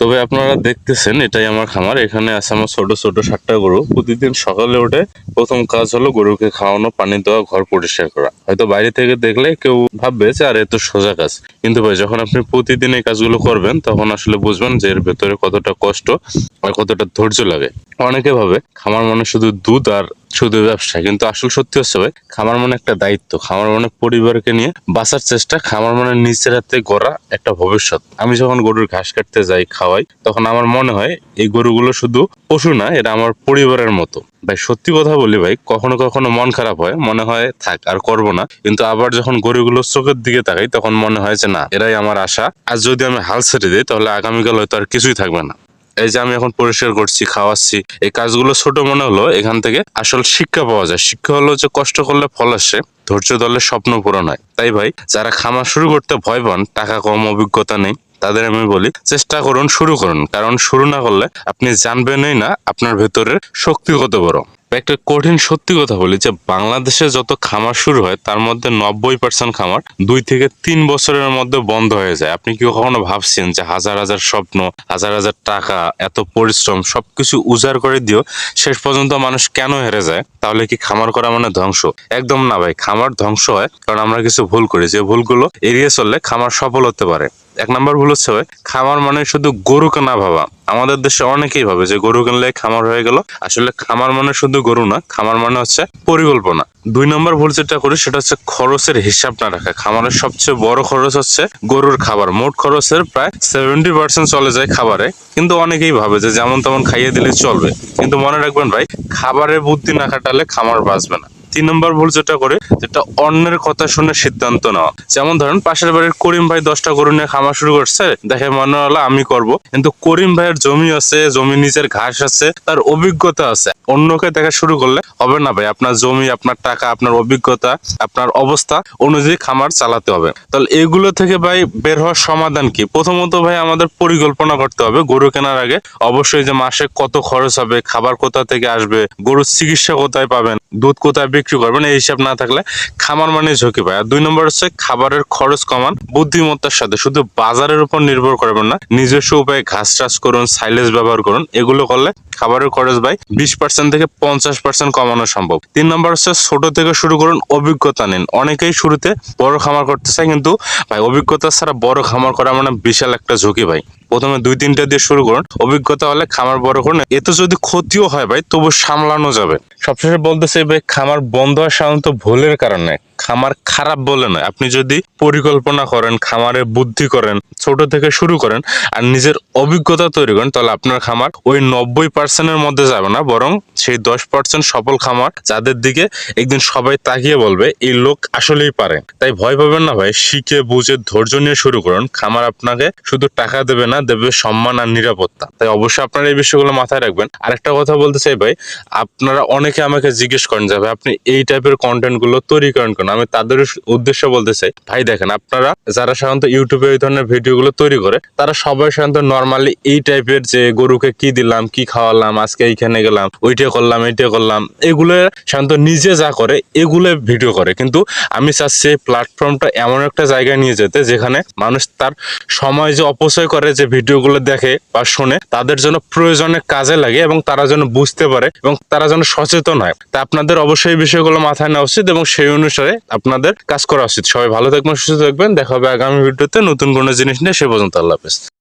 তবে আপনারা দেখতেছেন, এটাই আমার খামার। এখানে আছে আমার ছোট ছোট সাতটা গরু। প্রতিদিন সকালে উঠে প্রথম কাজ হলো গরুকে খাওয়ানো, পানি দেওয়া, ঘর পরিষ্কার করা। হয়তো বাইরে থেকে দেখলে কেউ ভাববে যে, আর এ তো সোজা কাজ। কিন্তু ভাই, যখন আপনি প্রতিদিন এই কাজগুলো করবেন, তখন আসলে বুঝবেন যে, এর ভেতরে কতটা কষ্ট আর কতটা ধৈর্য লাগে। অনেকে ভাবে, খামার মানে শুধু দুধ আর শুধু ব্যবসা, কিন্তু আসল সত্যি হচ্ছে ভাই, খামার মানে একটা দায়িত্ব, খামার মানে পরিবারকে নিয়ে বাঁচার চেষ্টা, খামার মানে নিজের হাতে গড়া একটা ভবিষ্যৎ। আমি যখন গরুর ঘাস কাটতে যাই, খাওয়াই, তখন আমার মনে হয় এই গরুগুলো শুধু পশু না, এটা আমার পরিবারের মতো। ভাই, সত্যি কথা বলি ভাই, কখনো কখনো মন খারাপ হয়, মনে হয় থাক, আর করব না। কিন্তু আবার যখন গরুগুলো চোখের দিকে তাকাই, তখন মনে হয় যে না, এরাই আমার আশা। আর যদি আমি হাল ছেড়ে দিই, তাহলে আগামীকাল হয়তো আর কিছুই থাকবে না। এই যে আমি এখন পরিষ্কার করছি, খাওয়াচ্ছি, এই কাজগুলো ছোট মনে হলো, এখান থেকে আসল শিক্ষা পাওয়া যায়। শিক্ষা হলো যে কষ্ট করলে ফল আসে, ধৈর্য দলের স্বপ্ন পূরণ হয়। তাই ভাই, যারা খামার শুরু করতে ভয় পান, টাকা কম, অভিজ্ঞতা নেই, তাদের আমি বলি, চেষ্টা করুন, শুরু করুন। কারণ শুরু না করলে আপনি জানবেনই না, আপনার ভেতরের শক্তি কত বড়। একটা কঠিন সত্যি কথা বলি যে বাংলাদেশে যত খামার শুরু হয়, তার মধ্যে নব্বই পার্সেন্ট খামার দুই থেকে তিন বছরের মধ্যে বন্ধ হয়ে যায়। আপনি কি কখনো ভাবছেন যে হাজার হাজার স্বপ্ন, হাজার হাজার টাকা, এত পরিশ্রম সবকিছু উজাড় করে দিও শেষ পর্যন্ত মানুষ কেন হেরে যায়? তাহলে কি খামার করা মানে ধ্বংস? একদম না ভাই, খামার ধ্বংস হয় কারণ আমরা কিছু ভুল করি যে ভুলগুলো এড়িয়ে চললে খামার সফল হতে পারে। এক নম্বর ভুল হচ্ছে খামার মানে শুধু গরু কেনা ভাবা। আমাদের দেশে অনেকেই ভাবে যে গরু কিনলে খামার হয়ে গেল। আসলে খামার মানে শুধু গরু না, খামার মানে হচ্ছে পরিকল্পনা। দুই নম্বর ভুল যেটা করি সেটা হচ্ছে খরচের হিসাব না রাখা। খামারের সবচেয়ে বড় খরচ হচ্ছে গরুর খাবার। মোট খরচের প্রায় সেভেন্টি পার্সেন্ট চলে যায় খাবারে। কিন্তু অনেকেই ভাবে যে যেমন তেমন খাইয়ে দিলে চলবে। কিন্তু মনে রাখবেন ভাই, খাবারের বুদ্ধি না খাটালে খামার বাঁচবে না। তিন নম্বর ভুল যেটা করে, যেটা অন্যের কথা শুনে সিদ্ধান্ত নেওয়া। যেমন ধরেন, পাশের বাড়ির করিম ভাই দশটা গরু নিয়ে খামার শুরু করছে, দেখে মনে হলো আমি করব। কিন্তু করিম ভাইয়ের জমি আছে, জমি নিচের ঘাস আছে, তার অভিজ্ঞতা আছে। অন্যকে দেখা শুরু করলে হবে না ভাই, আপনার জমি, আপনার টাকা, আপনার অভিজ্ঞতা, আপনার অবস্থা অনুযায়ী খামার চালাতে হবে। তাহলে এগুলো থেকে ভাই বের হওয়ার সমাধান কি? প্রথমত ভাই আমাদের পরিকল্পনা করতে হবে গরু কেনার আগে। অবশ্যই যে মাসে কত খরচ হবে, খাবার কোথা থেকে আসবে, গরুর চিকিৎসা কোথায় পাবেন, দুধ কোথায় বিক্রি করবেন এই হিসাব না থাকলে খামার মানে ঝুঁকি পায়। আর দুই নম্বর হচ্ছে খাবারের খরচ কমান, বুদ্ধিমত্তার সাথে। শুধু বাজারের উপর নির্ভর করবেন না, নিজস্ব উপায়ে ঘাস চাষ করুন সাইলেজ ব্যবহার করুন, এগুলো করলে খাবারের খরচ ভাই বিশ পার্সেন্ট থেকে পঞ্চাশ পার্সেন্ট কমানো সম্ভব। তিন নম্বর হচ্ছে ছোট থেকে শুরু করুন, অভিজ্ঞতা নিন। অনেকেই শুরুতে বড় খামার করতে চায়, কিন্তু ভাই অভিজ্ঞতা ছাড়া বড় খামার করা মানে বিশাল একটা ঝুঁকি ভাই। প্রথমে দুই, তিনটা দিয়ে শুরু করুন। অভিজ্ঞতা হলে খামার বড় করুন। এতে যদি ক্ষতিও হয় ভাই, তবু সামলানো যাবে। সবশেষে বলতেছে ভাই, খামার বন্ধ হয় সাধারণত ভুলের কারণে খামার খারাপ বলে নয়। আপনি যদি পরিকল্পনা করেন, খামারে বুদ্ধি করেন, ছোট থেকে শুরু করেন আর নিজের অভিজ্ঞতা তৈরি করেন, তাহলে আপনার খামার ওই নব্বই পার্সেন্টের মধ্যে যাবে না, বরং সেই দশ পার্সেন্ট সফল খামার যাদের দিকে একদিন সবাই তাকিয়ে বলবে, এই লোক আসলেই পারে। তাই ভয় পাবেন না ভাই, শিখে, বুঝে, ধৈর্য নিয়ে শুরু করুন। খামার আপনাকে শুধু টাকা দেবে না, দেবে সম্মান আর নিরাপত্তা। তাই অবশ্যই আপনারা এই বিষয়গুলো মাথায় রাখবেন। আরেকটা কথা বলতে চাই ভাই, আপনারা অনেকে আমাকে জিজ্ঞেস করেন যে ভাই, আপনি এই টাইপের কন্টেন্টগুলো তৈরি করেন কেন? আমি তাদের উদ্দেশ্য বলতে চাই, ভাই দেখেন আপনারা যারা সাধারণত ইউটিউবে এই ধরনের ভিডিও গুলো তৈরি করে, তারা সবাই সাধারণত নর্মালি এই টাইপের যে গরুকে কি দিলাম, কি খাওয়ালাম, আজকে এইখানে গেলাম, ওইটা করলাম, এইটা করলাম, এগুলো সাধারণত নিজে যা করে, এগুলো ভিডিও করে। কিন্তু আমি চাচ্ছি এই প্ল্যাটফর্মটা এমন একটা জায়গায় নিয়ে যেতে যেখানে মানুষ তার সময় যে অপচয় করে যে ভিডিওগুলো দেখে বা শোনে, তাদের জন্য প্রয়োজনে কাজে লাগে এবং তারা যেন বুঝতে পারে এবং তারা যেন সচেতন হয়। তা আপনাদের অবশ্যই বিষয়গুলো মাথায় নেওয়া উচিত এবং সেই অনুসারে আপনাদের কাজ করা উচিত। সবাই ভালো থাকবেন, সুস্থ থাকবেন। দেখা হবে আগামী ভিডিওতে নতুন কোনো জিনিস নিয়ে। সে পর্যন্ত আল্লাহ হাফেজ।